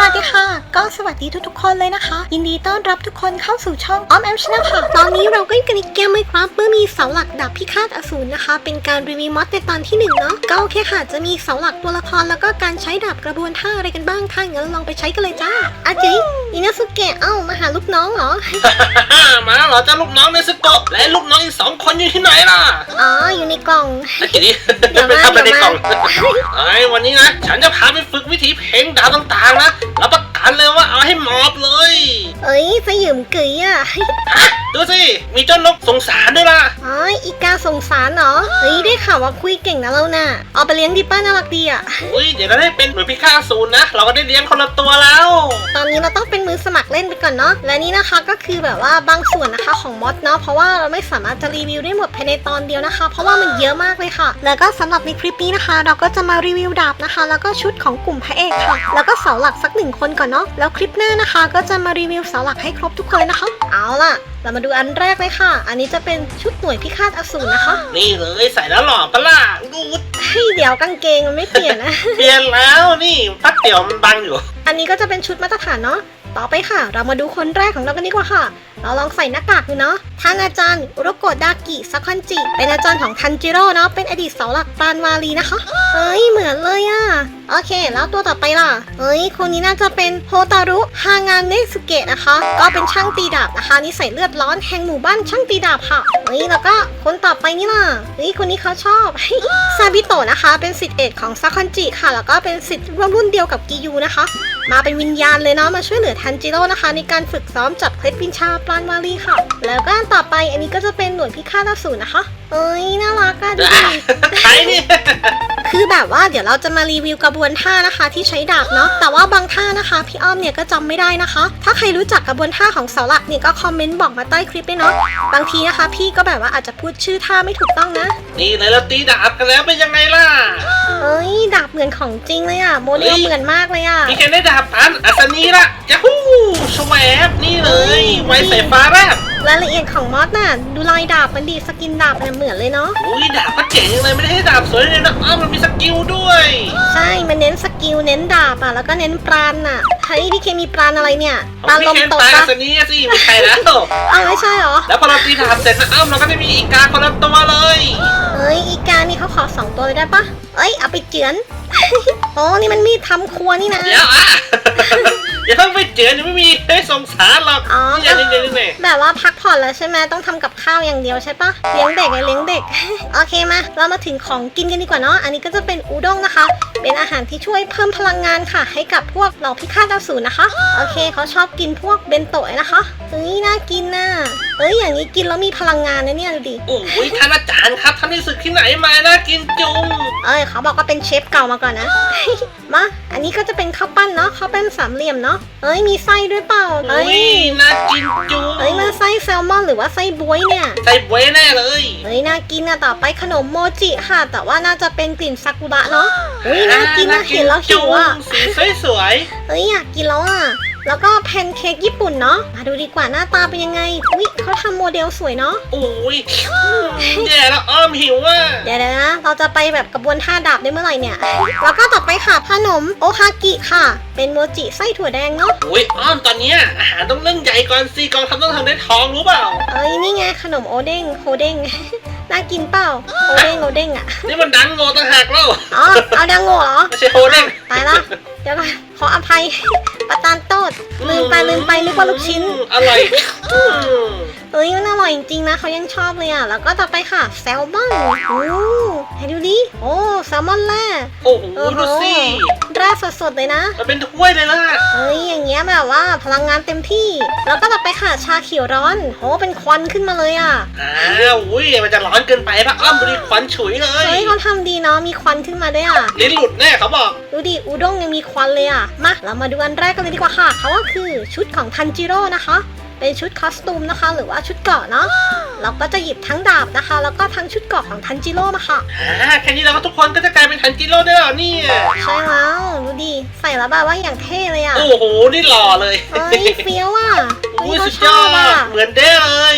สวัสดีค่ะ ก็สวัสดีทุกๆคนเลยนะคะ ยินดีต้อนรับทุกคนเข้าสู่ช่องออมแอมชนะค่ะ ตอนนี้เราก็อยู่กันอีกเกมไหมครับเมื่อมีเสาหลักดาบพิฆาตอสูรนะคะ เป็นการรีวิวมอดในตอนที่หนึ่งเนาะก็โอเคค่ะ จะมีเสาหลักตัวละครแล้วก็การใช้ดาบกระบวนท่าอะไรกันบ้างถ้างั้นลองไปใช้กันเลยจ้าอาจิอินาสุเกะเอ้ามาหาลูกน้องเหรอมาเหรอเจ้าลูกน้องเนสโกะและลูกน้องอีกสองคนอยู่ที่ไหนล่ะอ๋ออยู่ในกล่องไอ้ทีนี้เดี๋ยวไปมาทำอะไรในกล่องเดี๋ยวมาไอ้ยวันนี้นะฉันจะพาไปฝึกวิธีเพลงดาวต่างๆนะรับประ กันเลยว่าเอาให้หมอบเลยเอ้ยสยืมกึ๋ยอะฮะดูสิ มีเจ้านกสงสารด้วยล่ะ อ๋ออีกาสงสารเหรอเฮ้ยได้ข่าวว่าคุยเก่งนะเราน่ะเอาไปเลี้ยงดีป้าน่ารักดีอะ อุ้ยเดี๋ยวเราได้เป็นหน่วยพิฆาตศูนย์นะ เราก็ได้เลี้ยงคนละตัวแล้ว ตอนนี้เราต้องเป็นมือสมัครเล่นไปก่อนเนาะ และนี่นะคะก็คือแบบว่าบางส่วนนะคะของมอดเนาะ เพราะว่าเราไม่สามารถจะรีวิวได้หมดภายในตอนเดียวนะคะ เพราะว่ามันเยอะมากเลยค่ะ แล้วก็สำหรับในคลิปนี้นะคะ เราก็จะมารีวิวดาบนะคะ แล้วก็ชุดของกลุ่มพระเอกค่ะ แล้วก็เสาหลักสักหนึ่งคนก่อนเนาะแล้วคลิปหน้านะคะก็จะมารีวิวเสาหลักให้ครบทุกคนเลยนะคะ เอาล่ะ เรามาดูอันแรกเลยค่ะ อันนี้จะเป็นชุดหน่วยพิฆาตอสูรนะคะนี่เลยใส่แล้วหล่อปะล่ะดูดเฮ้ยเดี๋ยวกางเกงมันไม่เปลี่ยนนะ เปลี่ยนแล้วนี่พัดเดี่ยวมันบังอยู่ อันนี้ก็จะเป็นชุดมาตรฐานเนาะต่อไปค่ะ เรามาดูคนแรกของเรากันดีกว่าค่ะ เราลองใส่หน้ากากดูเนาะท่านอาจารย์อุรโกะดากิซักคันจิ เป็นอาจารย์ของทันจิโร่เนาะเป็นอดีตเสาหลักปรานวาลีนะคะ เอ้ยเหมือนเลยอะ โอเค แล้วตัวต่อไปล่ะ เอ้ย คนนี้น่าจะเป็นโฮตารุฮางานเนสุเกะนะคะ ก็เป็นช่างตีดาบนะคะนิสัยเลือดร้อนแห่งหมู่บ้านช่างตีดาบค่ะเอ้ย แล้วก็คนต่อไปนี่ล่ะเฮ้ย คนนี้เขาชอบซาบิโตะนะคะ เป็นสิทธิเอกของซักคันจิค่ะ แล้วก็เป็นสิทธิ์ร่วมรุ่นเดียวกับกิยูนะคะ มาเป็นวิญญาณเลยเนาะ มาช่วยเหลือทันจิโร่นะคะ ในการฝึกซ้อมจับเคล็ดวินชาปรานวารีค่ะ แล้วก็อันต่อไปอันนี้ก็จะเป็นหน่วยพิฆาตอสูรนะคะ เอ้ย น่ารักอะดูดิใครนี่ คือแบบว่าเดี๋ยวเราจะมารีวิวกระบวนท่านะคะ ที่ใช้ดาบเนาะแต่ว่าบางท่านะคะพี่อ้อมเนี่ยก็จำไม่ได้นะคะ ถ้าใครรู้จักกระบวนท่าของเสาหลักเนี่ยก็คอมเมนต์บอกมาใต้คลิปด้วยเนาะบางทีนะคะ พี่ก็แบบว่าอาจจะพูดชื่อท่าไม่ถูกต้องนะ นี่เลยเราตีดาบกันแล้วเป็นยังไงล่ะเอ้ยดาบเหมือนของจริงเลยอะโมเดลเฮ้ยเหมือนมากเลยอะมีใครได้ดาบปันอัศนีละยาฮูชแวบนี่เลยไว้สายฟ้าแรบ รายละเอียดของมอสน่ะ ดูลายดาบมันดีสกินดาบมันเหมือนเลยเนาะ อุ้ยดาบก็เจ๋งเลยไม่ได้ให้ดาบสวยเลยนะอ้าวมันมีสกิลด้วย ใช่ มันเน้นสกิลเน้นดาบอะ แล้วก็เน้นปราณน่ะเฮ้ยพี่เคมีปราณอะไรเนี่ยปราณลมพี่ตกเคนตายอัปะศนีสิไม่ใช่แล้วอ้าวไม่ใช่เหรอ แล้วพอเราตีดาบเสร็จนะอ้าวเราก็จะมีอีกาคนละตัวเลยเอ้ยอีกานี่เขาขอสองตัวเลยได้ปะเอ้ยเอาไปเจือน โอ้นี่มันมีดทำครัวนี่นะ เดี๋ยวอะ อย่าเพิ่งไปเจือนยังไม่มีให้สงสารหรอกอ๋อนี่นี่นี่นี่แบบว่าพักผ่อนแล้วใช่ไหมต้องทำกับข้าวอย่างเดียวใช่ปะเลี้ยงเด็กไงเลี้ยงเด็ก โอเคมา เรามาถึงของกินกันดีกว่าเนาะ อันนี้ก็จะเป็นอูด้งนะคะ เป็นอาหารที่ช่วยเพิ่มพลังงานค่ะ ให้กับพวกเหล่าพิฆาตอสูรนะคะ โอเคเขาชอบกินพวกเบนโตะนะคะเฮ้ยน่ากินน่ะเอ้ยอย่างนี้กินแล้วมีพลังงานนะเนี่ยดูดิ โอ้ยท่านอาจารย์ครับท่านได้ศึกที่ไหนมานะกินจุงเอ้ยเขาบอกว่าเป็นเชฟเก่ามาก่อนนะ มา อันนี้ก็จะเป็นข้าวปั้นเนาะข้าวปั้นสามเหลี่ยมเนาะเอ้ยมีไส้ด้วยเปล่าเอ้อุ้ยยน่ากินจุงเอ้ยมันไส้แซลมอนหรือว่าไส้บวยเนี่ย ใส่บวยแน่เลยเฮ้ยน่ากินอะต่อไปขนมโมจิค่ะ แต่ว่าน่าจะเป็นกลิ่นซากุระเนาะเฮ้ยน่ากินนะเห็นแล้วหิวอะสีสวยเฮ้ยอยากกินแล้วอะ แล้วก็แพนเค้กญี่ปุ่นเนาะมาดูดีกว่าหน้าตาเป็นยังไงอุ้ยเขาทำโมเดลสวยเนาะๆโอ้ยแย่แล้วอ้อมหิวอะเดี๋ยวๆนะ เราจะไปแบบกระบวนท่าดาบได้เมื่อไหร่เนี่ย แล้วก็ต่อไปค่ะขนมโอคากิค่ะ เป็นโมจิไส้ถั่วแดงเนาะโอ้ยอ้อมตอนเนี้ยอาหารต้องเรื่องใหญ่ก่อนสิกองทัพต้องทำได้ทองรู้เปล่าเอ้ยนี่ไงขนมโอเด้งโฮเด้งน่ากินเปล่าโอเด้งโอเด้งอะนี่มันดังโง่ต่างหากแล้วอ๋อเอาดังโง่เหรอไม่ใช่โฮเด้งตายละเดี๋ยวก่อน ขออภัยปะตานโตดลืมไปลืมไปนึกว่าลูกชิ้นอร่อยอืมเอ้ยมันอร่อยจริงๆนะเขายังชอบเลยอะ แล้วก็ต่อไปค่ะแซลมอนโอ้ให้ดูดิโอ้แซลมอนแร่โอ้โหโอ้โหดูสิแร่สดๆเลยนะมันเป็นถ้วยเลยล่ะเอ้ยอย่างเงี้ยแบบว่าพลังงานเต็มที่ แล้วก็ต่อไปค่ะชาเขียวร้อนโอ้เป็นควันขึ้นมาเลยอะอ้าวอุ้ยมันจะร้อนเกินไปปะอ้อมดูดิควันฉุยเลยเฮ้ยเขาทำดีเนาะมีควันขึ้นมาด้วยอะลิ้นหลุดแน่เขาบอกดูดิอูด้งยังมีควันเลยอะมา เรามาดูอันแรกกันเลยดีกว่าค่ะเขาก็คือชุดของทันจิโร่นะคะ เป็นชุดคอสตูมนะคะ หรือว่าชุดเกราะเนาะ เราก็จะหยิบทั้งดาบนะคะ แล้วก็ทั้งชุดเกราะของทันจิโร่มาค่ะ อ่าแค่นี้เราก็ทุกคนก็จะกลายเป็นทันจิโร่ได้แล้วเนี่ย ใช่แล้วดูดิ ใส่แล้วแบบว่าอย่างเท่เลยอะโอ้โห นี่หล่อเลยเฮ้ยเฟี้ยวอะอุ้เฮ้ยยเขาสุดชยออบอะดเหมือนเด้เลย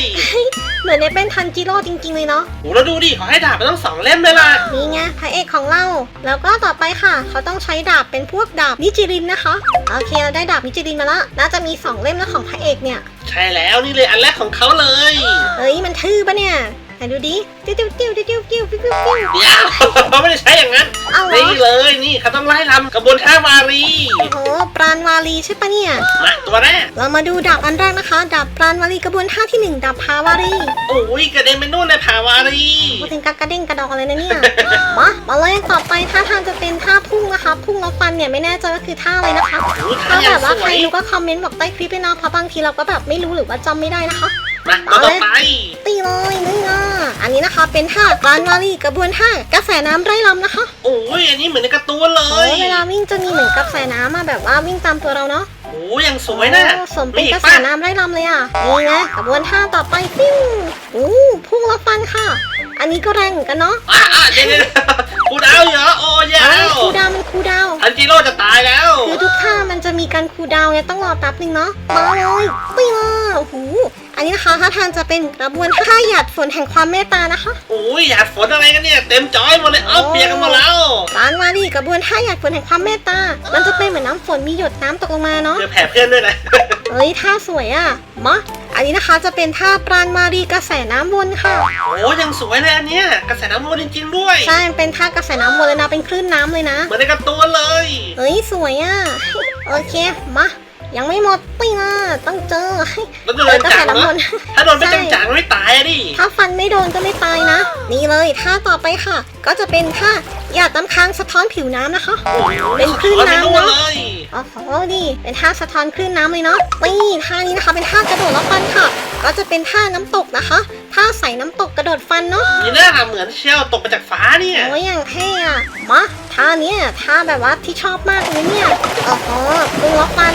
หนูมือนได้เป็นทันจิโร่จริง ๆ เลยเนาะโอ้แล้วดูดิเขาให้ดาบมาต้องสองเล่มเลยล่ะ นี่ไงพระเอกของเรา แล้วก็ต่อไปค่ะ เขาต้องใช้ดาบเป็นพวกดาบนิจิรินนะคะ โอเคเราได้ดาบนิจิรินมาละน่าจะมีสองเล่มแล้วของพระเอกเนี่ย ใช่แล้วนี่เลยอันแรกของเขาเลย เฮ้ยมันทื่อปะเนี่ย ไหนดูดิติ้วติ้วติ้วติ้วติ้วติ้วติ้วติ้วติ้วเดี๋ยวเขาไม่ได้ใช้อย่างนั้น เอาเหรอนี่เลยนี่เขาต้องไล่ลำกระบวนท่าวารีโอ้โหปราณวาลีใช่ปะเนี่ย มาตัวแรกเรามาดูดาบอันแรกนะคะดาบปราณวาลีกระบวนท่าที่หนึ่งดาบพาวารีโอ้ยกระเด็นไปนู่นเลยผาวารีพูดถึงกระเด้งกระดองเลยนะเนี่ย มามาเลยต่อไปท่าทางจะเป็นท่าพุ่งนะคะพุ่งแล้วฟันเนี่ยไม่แน่ใจว่าคือท่าอะไรนะคะ โอ้ยถ้าท่าอแบย่างบว่าใควรยรู้ก็คอมเมนต์บอกใต้คลิปด้วยนะเพราะบางทีเราก็แบบไม่รู้หรือว่าจำไม่ได้นะคะ มาตัวต่อไปตีเลยนี่อะอันนี้นะคะเป็นท่าปราณวาลีกระบวนท่ากระแสน้ำไร่ลำนะคะโอ้ยอันนี้เหมือนในการ์ตูนเลโอ้ยเวลาวิ่งจะมีเหมือนกระแสน้ำมาแบบว่าวิ่งตามตัวเราเนาะโอ้ยยังสวยนะโอ้สมเป็นมีอีกกระแสปะน้ำไร่ลำเลยอะนี่ไงกระบวนท่าต่อไปฟิวอู้พุ่งแล้วฟันค่ะ อันนี้ก็แรงเหมือนกันเนาะ อะอะเดี๋ยวเดี๋ยวกูดาวเหรอโอ้ยาเอ้ยวคูลดาวน์มันคูลดาวน์ทันจิโร่จะตายแล้วคือทุกท่ามันจะมีการคูลดาวน์ไงต้องรอแป๊บนึงเนาะมาเลยปิ้งโอ้โหอันนี้นะคะท่าทางจะเป็นกระบวนท่าหยาดฝนแห่งความเมตตานะคะ โอ้ยหยาดฝนอะไรกันเนี่ย เต็มจอยหมดเลยเอ้าเปียกกันหมดแล้วร้านวารีกระบวนท่าหยาดฝนแห่งความเมตตา มันจะเป็นเหมือนน้ำฝนมีหยดน้ำตกลงมาเนาะเจอแผ่เพื่อนด้วยนะ เฮ้ยท่าสวยอะมา อันนี้นะคะจะเป็นท่าปราณวารีกระแสน้ำวนค่ะ โอ้ยังสวยเลยอันเนี้ยกระแสน้ำมันจริงๆด้วย ใช่มันเป็นท่ากระแสน้ำวนเลยนะ เป็นคลื่นน้ำเลยนะ เหมือนในการ์ตูนเลย เฮ้ย สวยอะโอเค มา ยังไม่หมดปิ้งอะต้องเจอแล้วโดเจอนกระจัแสงน้ำวนะนถ้าโดนไม่จังๆไม่ตายอะดิถ้าฟันไม่โดนก็ไม่ตายนะ นี่เลยท่าต่อไปค่ะ ก็จะเป็นท่า หยาดน้ำค้างสะท้อนผิวน้ำนะคะโอ้ยเป็นคลื่นน้ำเนอะเลยอ๋อโหดีเป็นท่าสะท้อนคลื่นน้ำเลยเนาะนี่ท่านี้นะคะ เป็นท่ากระโดดแล้วฟันค่ะ ก็จะเป็นท่าน้ำตกนะคะท่าใส่น้ำตกกระโดดฟันเนาะมีหน้าทำเหมือนเชี่ยวตกมาจากฟ้าเนี่ยโอ้ยอย่างเท่อะมาท่าเนี้ยท่าแบบว่าที่ชอบมากเลยเนี่ยอ๋อปรุงแล้วฟัน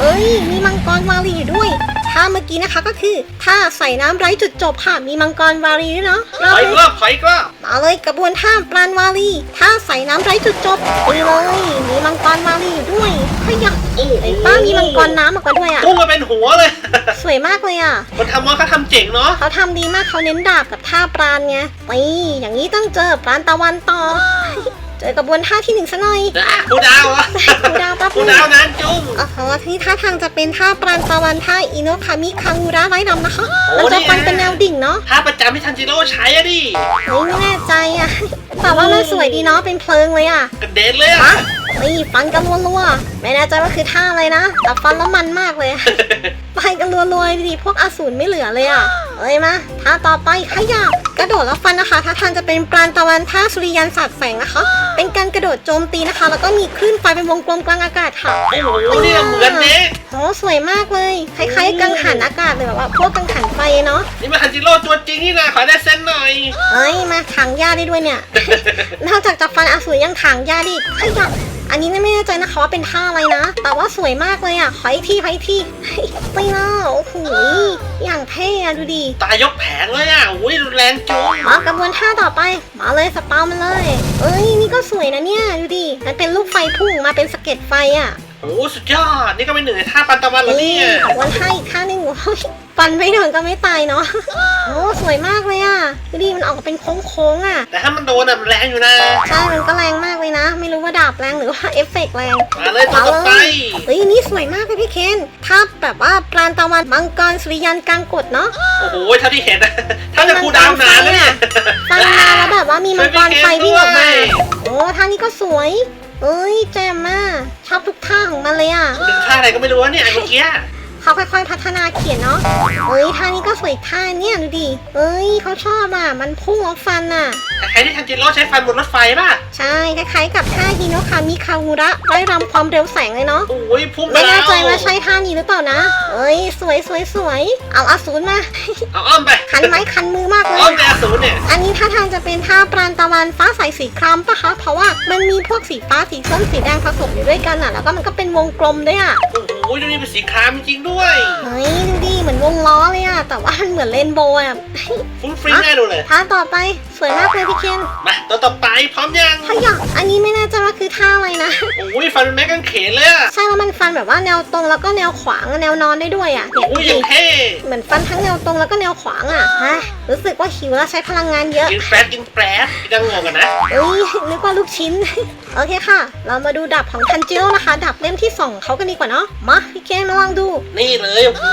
เอ้ยมีมังกรวารีอยู่ด้วย ท่าเมื่อกี้นะคะก็คือท่าใส่น้ำไร้จุดจบค่ะมีมังกรวารีด้วยเนาะถอยอีกรอบถอยอีกรอบมาเลยกระบวนท่าปราณวาลีท่าใส่น้ำไร้จุดจบไปเลยมีมังกรวาลีอยู่ด้วยเฮ้ยยักษ์โอ้โหไอ้ป้ามีมังกรน้ำออกมาด้วยอะพุ่งมาเป็นหัวเลย สวยมากเลยอะคนทำว่าเขาทำเจ๋งเนาะเขาทำดีมากเขาเน้นดาบกับท่าปราณไงนี่อย่างนี้ต้องเจอปราณตะวันต่อ เจอกระบวนท่าที่หนึ่งซะหน่อยนะกูดาวอะกูดาวแป๊บนึงกูดาวนานจุ้ง อ๋อทีนี้ท่าทางจะเป็นท่าปราณตะวันท่าอิโนะคามิคังูระไร้ดำนะคะโอ้มันจะนี่ไงฟันเป็นแนวดิ่งเนาะท่าประจำที่ทันจิโร่ใช้อะดิเฮ้ยไม่แน่ใจอะ แต่ว่ามันสวยดีเนาะเป็นเพลิงเลยอะกระเด็นเลยอะฮะนี่ฟันกันรัวๆไม่แน่ใจว่าคือท่าอะไรนะ แต่ฟันแล้วมันมากเลยไปกันรัวๆดีพวกอสูรไม่เหลือเลยอะเอ้ยมาท่าต่อไปขยับกระโดดแล้วฟันนะคะท่าทางจะเป็นปราณตะวันท่าสุริยันศาสตร์แสงนะคะ เป็นการกระโดดโจมตีนะคะ แล้วก็มีคลื่นไฟเป็นวงกลมกลางอากาศค่ะโอ้โหนี่เหมือนเด็กโหสวยมากเลยคล้ายๆกังหันอากาศเลยแบบว่าพวกกังหันไฟเนาะนี่มาทันจิโร่ตัวจริงนี่นะขอได้เส้นหน่อยเอ้ยมาถางหญ้าได้ด้วยเนี่ยนอกจากจะฟันอสูรยังถางหญ้าได้อีกขยับอันนี้ไม่แน่ใจนะคะว่าเป็นท่าอะไรนะ แต่ว่าสวยมากเลยอะขออีกทีขออีกทีไปแล้วโอ้โหอย่างเท่อะดูดิ ตายกแผงเลยอะอุ้ยรุนแรงจุ้งมากระบวนท่าต่อไป มาเลยสเปามันเลย เอ้ยนี่ก็สวยนะเนี่ย ดูดิ มันเป็นลูกไฟพุ่งมาเป็นสะเก็ดไฟอะ โอ้สุดยอด นี่ก็เป็นหนึ่งในท่าปันตะวันแล้วนี่เนี่ยกระบวนท่าอีกท่าหนึ่งโอ้ยฟันไม่โดนก็ไม่ตายเนาะโอ้สวยมากเลยอะดูดิมันออกมาเป็นโค้งๆอะแต่ถ้ามันโดนอะมันแรงอยู่นะ ใช่มันก็แรงมากเลยนะ ไม่รู้ว่าดาบแรงหรือว่าเอฟเฟกต์แรงมาเลยตัวต่อไป เฮ้ยอันนี่สวยมากเลยพี่เคนถ้าแบบว่าปราณตะวันมังกรสุริยันกลางกฎเนาะโอ้โหเท่าที่เห็นนะถ้าจะคูลดาวน์นานแล้วเนี่ย ฟันมาแล้วแบบว่ามีมังกรไฟวิ่งออกมาช่วยพี่เคนด้วยโอ้ท่านี้ก็สวย เอ้ยแจมมากชอบทุกท่าของมันเลยอะถึงท่าอะไรก็ไม่รู้วะเนี่ยเมื่อกี้ เขาค่อยๆพัฒนาเขียนเนาะเอ้ยท่านี้ก็สวยอีกท่าเนี่ยดูดิเอ้ยเขาชอบอะ มันพุ่งออกฟันอะใครที่ทันจิโร่ใช้ฟันบนรถไฟป่ะ ใช่คล้ายๆกับท่าฮิโนะคามิคางูระไร้รำความเร็วแสงเลยเนาะโอ้ยพุ่งไปไม่แล้แน่วใจว่าใช่ท่านี้หรือเปล่านะ เอ้ยสวยสวยสวยเอาอสูรมา เอาอ้อมไปคันไม้คันมือมากเลอ้อมยไปอสูรเนี่ย อันนี้ท่าทางจะเป็นท่าปราณตะวันฟ้าใสสีครามปะคะ เพราะว่ามันมีพวกสีฟ้าสีส้มสีแดงผสมอยู่ด้วยกันอะ แล้วก็มันก็เป็นวงกลมด้วยอะโอ้โหอ้ยดูนี่เป็นสีครามจริงๆด้วย เฮ้ยดูดิเหมือนวงล้อเลยอะแต่ว่ามันเหมือนเรนโบว์อะฟุ้งฟริ้งแน่ดูเลยท่าต่อไปสวยมากเลยพี่เคนมาตัวต่อไปพร้อมยังถ้าอยากอันนี้ไม่แน่ใจว่าคือท่าอะไรนะโอ้ยฟันเป็นแม็กกังเขนเลยอะใช่แล้วมันฟันแบบว่าแนวตรงแล้วก็แนวขวางแนวนอนได้ด้วยอะเนี่ยโอ้ดูยอดิย่างเท่เหมือนฟันทั้งแนวตรงแล้วก็แนวขวางอะฮะรู้สึกว่าหิวแล้วใช้พลังงานเยอะกินแปรดกินแปรดพี่ดังงงกันนะเอ้ยนึกว่าลูกชิ้นโอเคค่ะ เรามาดูดาบของทันจิโร่นะคะดาบเล่มที่สองเขากันดีกว่าเนาะมาพี่เคนมาลองดู นี่เลยโอ้โห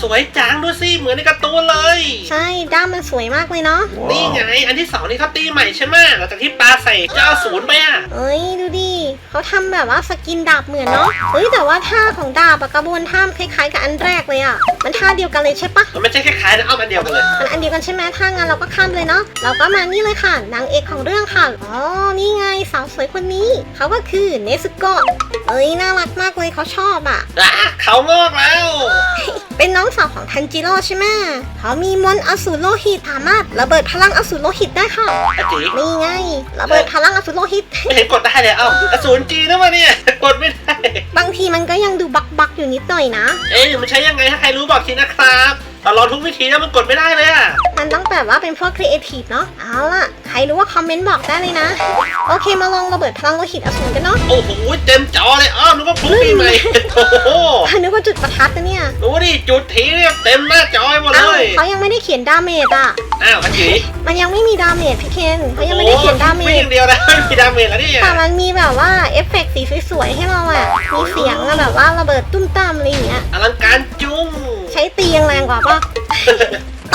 สวยจังดูสิเหมือนในการ์ตูนเลย ใช่ด้ามมันสวยมากเลยเนาะนี่ไง อันที่สองนี่เขาตีใหม่ใช่ไหมหลังจากที่ปลาใส่เจ้าศูนย์ไปอะเอ้ยดูดิเขาทำแบบว่าสกินดาบเหมือนเนาะเฮ้ยแต่ว่าท่าของดาบอะกระบวนท่ามคล้ายๆกับอันแรกเลยอะมันท่าเดียวกันเลยใช่ปะ มันไม่ใช่คล้ายๆนะเอาอันเดียวกันเลย มันอันเดียวกันใช่ไหมถ้างั้นเราก็ข้ามเลยเนาะ เราก็มานี่เลยค่ะ นางเอกของเรื่องค่ะ อ๋อ นี่ไงสาวสวยคนนี้ เขาก็คือเนสโกะ เอ้ย น่ารักมากเลยเขาชอบอะ อะเขางอกแล้ว เป็นน้องสาวของทันจิโร่ใช่ไหมเขามีมนต์อสูรโลหิตสามารถระเบิดพลังอสูรโลหิตได้ค่ะอาจินี่ไงระเบิดพลังอสูรโลหิต ไม่เห็นกดได้เลยเอ้ากระสุนจีนนะวะเนี่ยกดไม่ได้ บางทีมันก็ยังดูบักบักๆอยู่นิดหน่อยนะ เอ๊ะมันใช้ยังไงถ้าใครรู้บอกทีนะครับ เราลองทุกวิธีแล้วมันกดไม่ได้เลยอะมันต้องแบบว่าเป็นพวกครีเอทีฟเนาะเอาล่ะ ใครรู้ว่าคอมเมนต์บอกได้เลยนะ โอเคมาลองระเบิดพลังโลหิตอสูรกันเนาะโอ้โหเต็มจอเลยอ้าวนึกว่าพลุปีใหม่โอ้โหนึกว่าจุดประทัดนะเนี่ยดูดิจุดทีเนี่ยเต็มหน้าจอหมดเลอ้าวยเขายังไม่ได้เขียนดาเมจอะอ้าวอาจิมันยังไม่มีดาเมจพี่เคนเขายังไม่ได้เขียนดาเมไม่จอย่างเดียวนะไม่มีดาเมจแล้วเนี่ยแต่มันมีแบบว่าเอฟเฟกต์สีสวยๆให้เราอะมีเสียงอะแบบว่าระเบิดตุ้มตามอะไรอย่างเงี้ยอลังการจุ้ง ใช้ตียังแรงกว่าปะ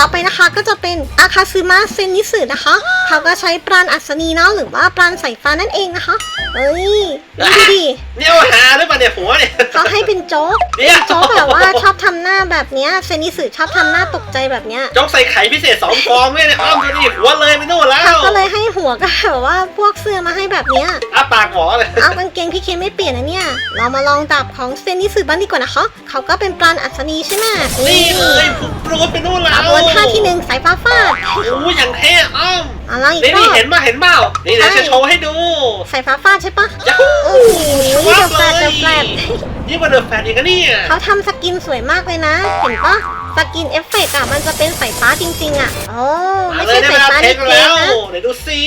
ต่อไปนะคะก็จะเป็นอาคาซึมะเซนนิสึนะคะ เขาก็ใช้ปราณอัศนีเนาะหรือว่าปราณสายฟ้านั่นเองนะคะเอ้ยดูดิเนี่ยเอาหาหรือเปล่าเนี่ยหัวเนี่ยเขาให้เป็นโจ๊กเนี่ยโจ๊กแบบว่าชอบทำหน้าแบบเนี้ยเซนนิสึชอบทำหน้าตกใจแบบเนี้ยจกใส่ไข่พิเศษสองฟองเนี่ยเนี่ยอ้อมดูดิหัวเลยไปนู่นแล้เขาวก็เลยให้หัวก็แบบว่าพวกเสื้อมาให้แบบเนี้ยอ้าปากหมอเลยเอากางเกงพี่เคนไม่เปลี่ยนนะเนี่ย เรามาลองดาบของเซนนิสึบ้างดีกว่านะคะ เขาก็เป็นปราณอัศนีใช่ไหมนี่เลยพุ่งปรูดไปนู่นแล้ดาวบวนท่าที่หนึ่งสายฟ้าฟาดโอ้ยอย่างเท่อ้อมเอาละอีกนี่รนี่บ เห็นมาเห็นเปล่านี่เดี๋ยวใช่ จะโชว์ให้ดูสายฟ้าฟาดใช่ปะยัฮูโอ้โหเดอะแฟลตเลเดยอะแฟลตนี่มันเดอะแฟนอีกนะเนี่ยเขาทำสกินสวยมากเลยนะ เห็นปะสกินเอฟเฟกต์อะมันจะเป็นสายฟ้าจริงๆอะโอ้มาไม่ใช่สายฟ้าเทดิคเกแล้วนะเดี๋ยวดูสิ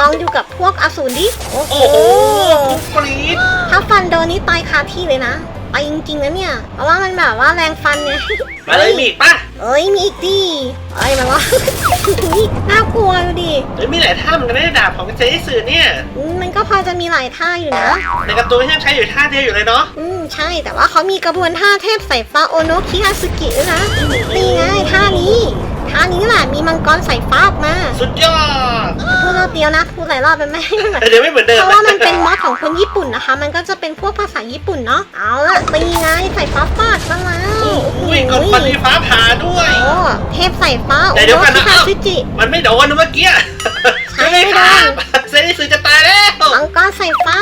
ลองอยู่กับพวกอสูรดิ โอ้โหโอ้โหกรี๊ดถ้าฟันโดนนี่ตายคาที่เลยนะ ไปจริงๆนะเนี่ย เพราะว่ามันแบบว่าแรงฟันไงมาเลยมีอีกป่ะเอ้ยมีอีกดิเอ้ยมันว่าอุ๊ยน่ากลัวดูดิเฮ้ยมีหลายท่าเหมือนกันนะดาบของเจนิสือเนี่ยอืมมันก็พอจะมีหลายท่าอยู่นะ ในการ์ตูนยังใช้อยู่ท่าเดียวอยู่เลยเนาะอืมใช่แต่ว่าเขามีกระบวนท่าเทพสายฟ้าโอโนะคิฮาสึกิด้วยนะนี่ไงท่านี้ ท่านี้แหละมีมังกรสายฟ้าออกมาสุดยอด พูดรอบเดียวนะพูดหลายรอบเป็นไหมแต่เดี๋ยวไม่เหมือนเดิมเพราะว่ามันเป็นมอดของคนญี่ปุ่นนะคะ มันก็จะเป็นพวกภาษาญี่ปุ่นเนาะเอาละตีไงสายฟ้าฟาดมาแล้วโอ้โหกดฟันมีฟ้าผ่าด้วยโอ้เทพสายฟ้าโอแต่เดี๋ยวโนะกันคินะฮาอ้าวสึจิมันไม่โดนนะเมื่อกี้ใช่ไม่ไม่ได้โดคนรับเจนิสือจะตายแล้วมังกรสายฟ้า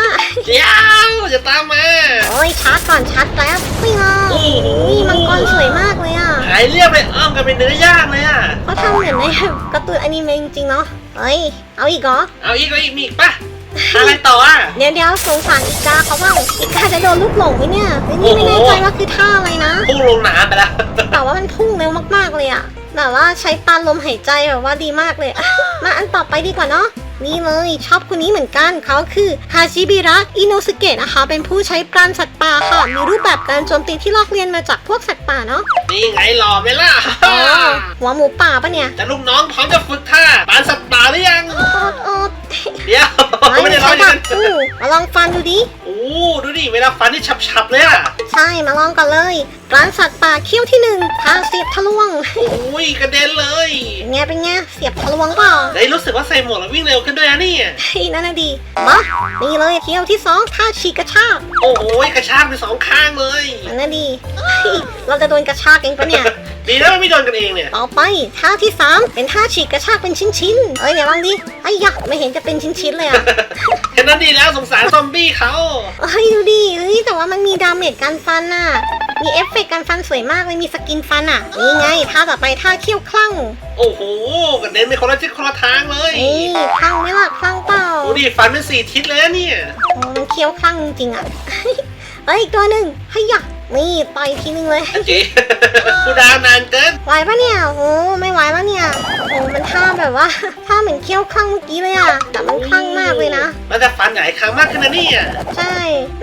เดี๋ยวจะตามมาโอ้ยชาร์จก่อนชาร์จแล้วปิ้งอะโอ้โหนี่มังกรสวยมากเลยอะหายเรียบเลยอ้อมกันเป็นเนื้อย่างเลยอะ เขาทำเหมือนในการ์ตูนอนิเมะจริงๆเนาะเฮ้ย เอาอีกเหรอ เอาอีกเอาอีกมีอีกป่ะอะไรต่ออะ เดี๋ยวเดี๋ยวสงสารอีกาเขาบ้างอีกาจะโดนลูกหลงไหมเนี่ยเฮ้ยนี่ไม่แน่ใจว่าคือท่าอะไรนะ พุ่งลงน้ำไปแล้ว แต่ว่ามันพุ่งเร็วมากๆเลยอะแบบว่าใช้ปานลมหายใจแบบว่าดีมากเลยอะมาอันต่อไปดีกว่าเนาะ นี่เลยชอบคนนี้เหมือนกันเขาคือฮาชิบิระอิโนสุเกะนะคะ เป็นผู้ใช้ปราณสัตว์ป่าค่ะ มีรูปแบบการโจมตีที่ลอกเลียนมาจากพวกสัตว์ป่าเนาะนี่ไงหล่อไหมล่ะอ๋อหัวหมูป่าปะเนี่ยแต่ลูกน้องพร้อมจะฝึกท่าปานสัตว์ป่าหรือยังโอดโอดเดี๋ยวไม่ไม่ได้ร้ใช่อยแบกับนอู้มาลองฟันดูดิโอ้ดูดิเวลาฟันนี่ฉับๆเลยอะใช่มาลองกันเลยป ราณสัตว์ป่าเขี้ยวที่หนึ่งพาเสียบทะลวงโอ้ยกระเด็นเลย เป็นไงเป็นไงเสียบทะลวงเปล่าได้รู้สึกว่าใส่หมวกแล้ววิ่งเร็วขึ้นด้วยนะเนี่ยเฮ้ยนั่นน่ะดีมานี่เลยเที่ยวที่สองท่าฉีกกระชากโอ้โหกระชากไปสองข้างเลยนั่นน่ะดีเฮ้ยเราจะโดนกระชากเองปะเนี่ย ดีนะไม่โดนกันเองเนี่ย ต่อไปท่าที่สามเป็นท่าฉีกกระชากเป็นชิ้นๆเอ้ยเดี๋ยวลองดิไอ้ยะไม่เห็นจะเป็นชิ้นๆเลยอะแค่นั้นดีแล้วสงสารซอมบี้เขาเฮ้ยดูดิเฮ้ยแต่ว่ามันมีดาเมจการฟันน่ะ มีเอฟเฟกต์การฟันสวยมากเลยมีสกินฟันอะ นี่ไงท่าต่อไปท่าเขี้ยวคลั่ง โอ้โหกระเด็นไปคนละทิศคนละทางเลยนี่คลั่งไหมล่ะคลั่งเปล่าดูดิฟันเป็นสี่ทิศเลยนะเนี่ยโอ้มันเคี้ยวคลั่งจริงๆอะเฮ้ยอีกตัวหนึ่งให้ยะนี่ต่อยอีกทีนึงเลยอันจี ครูดาวนานเกินไหวปะเนี่ย โอ้ไม่ไหวแล้วเนี่ย โอ้มันท่าแบบว่า ท่าเหมือนเคี้ยวคลั่งเมื่อกี้เลยอะแต่มันคลั่งมากเลยนะ มันจะฟันใหญ่ครั้งมากขึ้นนะเนี่ย ใช่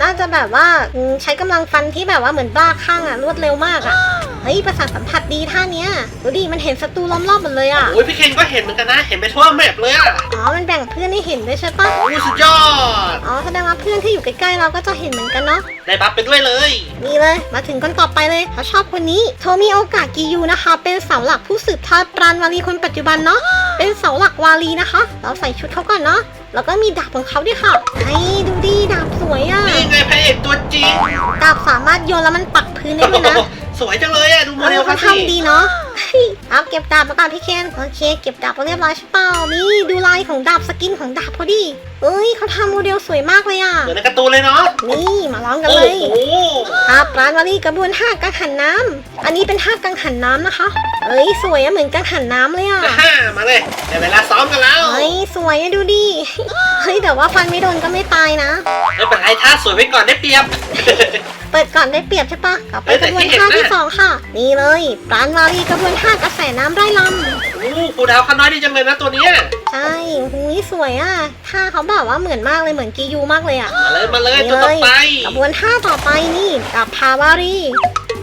น่าจะแบบว่าอืมใช้กำลังฟันที่แบบว่าเหมือนบ้าคลั่งอะรวดเร็วมากอะเฮ้ยประสาทสัมผัสดีท่าเนี้ยดูดิมันเห็นศัตรูล้อมรอบหมดเลยอะโอ้ยพี่เคนก็เห็นเหมือนกันนะ เห็นไปทั่วแมปเลยอะอ๋อมันแบ่งเพื่อนให้เห็นด้วยใช่ปะโอ้ยสุดยอด อ๋อแสดงว่าเพื่อนที่อยู่ใกล้ๆเราก็จะเห็นเหมือนกันเนาะ ได้บัฟไปด้วยเลย นี่เลย มาถึงคนต่อไปเลยเขาชอบคนนี้ โทมิโอกะกิยูนะคะ เป็นเสาหลักผู้สืบทอดปราณวารีคนปัจจุบันเนาะเป็นเสาหลักวารีนะคะ เราใส่ชุดเขาก่อนเนาะแล้วก็มีดาบของเขาด้วยค่ะไอ้ดูดิดาบสวยอะนี่ไงพระเอกตัวจริงดาบสามารถโยนแล้วมันปักพื้นได้ด้วยนะโอ้โหสวยจังเลยอะ ดูโมเอเดอลเขาเขาสิทำดีเนาะ เฮ้ยเอาเก็บดาบมาก่อนพี่เคนโอเค เก็บดาบมาเรียบร้อยใช่เปล่านี่ดูลายของดาบสกินของดาบเขาดิเอ้ยเขาทำโมเดลสวยมากเลยอะเหมือนในการ์ตูนเลยเนาะนี่มาลองกันโอ้เลยโหท่าปราณวารีกระบวนท่ากังหันน้ำอันนี้เป็นท่ากังหันน้ำนะคะ เอ้ยสวยอะเหมือนกังหันน้ำเลยอะฮ่ามาเลยแต่เวลาซ้อมกันแล้วเฮ้ยสวยอะดูดิเฮ้ยแต่ว่าฟันไม่โดนก็ไม่ตายนะไม่เป็นไรท่าสวยไว้ก่อนได้เปรียบ เปิดก่อนได้เปรียบใช่ปะกลับไปเฮ้ยกแต่ระบวนที่เห็นท่าน่ะที่สองค่ะ นี่เลยปราณวารีกระบวนท่ากระแสน้ำไร่ลโอ้โหครูดาวเขาน้อยดีจังเลยนะตัวเนี้ยำใช่หูยสวยอะท่าเขาแบบว่าเหมือนมากเลยเหมือนกิยูมากเลยอะมาเลยมาเลยนี่ตัวเลต่อยไปกระบวนท่าต่อไปนี่กับพาวารี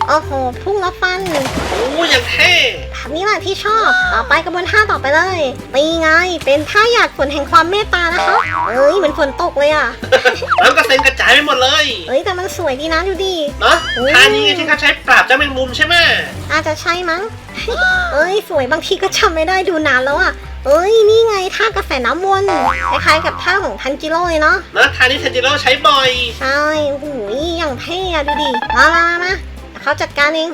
โอ้โห พุ่งแล้วฟัน โอ้ยอย่างเท่แบบนี้แหละที่ชอบ ต่อไปกระบวนท่าต่อไปเลยตีไง เป็นท่าหยาดฝนแห่งความเมตตานะคะเอ้ยเหมือนฝนตกเลยอะน้ำกระเซ็นกระจายไปหมดเลยเอ้ยแต่มันสวยดีนะดูดิเนาะโอ้ยท่านี้ไงที่เขาใช้ปราบเจ้าแมงมุมใช่ไหมอาจจะใช่มั้ง เอ้ยสวยบางทีก็จำไม่ได้ดูนานแล้วอะเอ้ย นี่ไงท่ากระแสน้ำวนคล้ายๆกับท่าของทันจิโร่เลยเนาะนะท่านี้เทนจิโร่ใช้บ่อย ใช่โอ้โหอย่างเท่อะดูดิ มามามา เขาจัดการเอง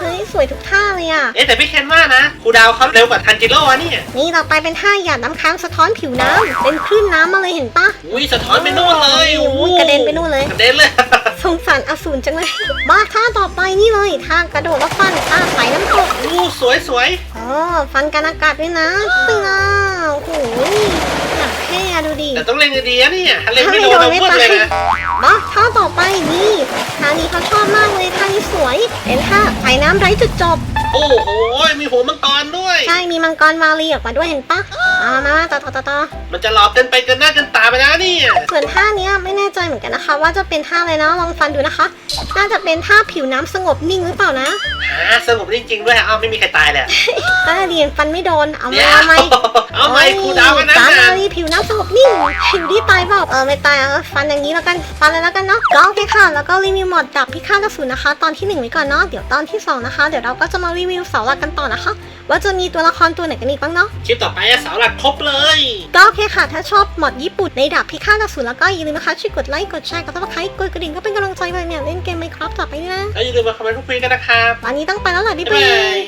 เฮ้ยสวยทุกท่าเลยอะเอ๊ะแต่พี่เคนว่านะครูดาวเขาเร็วกว่าทันจิโร่อะเนี่ยนี่ต่อไปเป็นท่าหยาดน้ำค้างสะท้อนผิวน้ำเป็นคลื่นน้ำมาเลยเห็นปะอุ้ยสะท้อนไปนู่นเลยโอ้ยกระเด็นไปนู่นเลย กระเด็นเลย สงสารอสูรจังเลย มาท่าต่อไปนี่เลยท่ากระโดดแล้วฟันท่าใส่น้ำตกอู้สวยสวยอ๋อฟันกันอากาศด้วยนะตึ้งอะโอ้โห หนักแค่อะดูดิแต่ต้องเล่นดีๆนะเนี่ยถ้าเล่นไม่โดนเราพูดเลยนะมาท่าต่อไปนี่ท่านี้เขาชอบมากเลยท่านี้สวยเป็นท่าใส่น้ำไร้จุดจบ โอ้โหมีหัวมังกรด้วย ใช่มีมังกรมาลีออกมาด้วยเห็นปะมามามาต่อต่อต่อต่อมันจะหลอกเกินไปเกินหน้าเกินตาไปแล้วเนี่ยส่วนท่าเนี้ยไม่แน่ใจเหมือนกันนะคะ ว่าจะเป็นท่าอะไรนะลองฟันดูนะคะ น่าจะเป็นท่าผิวน้ำสงบนิ่งหรือเปล่านะหาสงบจริงๆด้วยอ้าวไม่มีใครตายเลยถ้าเรียนฟันไม่โดนเอาเดี๋มายวเอาไหมเอาไหมครูดาวกันนะสามนาทีผิวน้ำสงบนิ่งผิวที่ตายเปล่าเออไม่ตายเออฟันอย่างนี้แล้วกันฟันเลยแล้วกันเนาะก็โอเคค่ะแล้วก็รีวิวหมดดับพิฆาตอสูรนะคะ ตอนที่หนึ่งไว้ก่อนเนาะเดี๋ยวตอนที่สองนะคะ เดี๋ยวเราก็จะมารีวิวเสาหลักกันต่อนะคะ ว่าจะมีตัวละครตัวไหนกันอีกบ้างเนาะคลิปต่อไปอะเสาหลักครบเลย ก็โอเคค่ะ ถ้าชอบหมดญี่ปุ่นในดับพิฆาตอสูรแล้วก็อย่าลืมนะคะช่วยกดไลค์กดแชร์กดซับสไครต์กดกระดิ่งก็เป็นกำลังใจไปเนี่ยเล่นเกมไมครับต่อไปนี่นะแล้วอย่าลืมมาคอมเมนต์พูดคุยกันนะครับวันนี้ต้องไปแล้วแหละบ๊ายบ๊ายบาบายย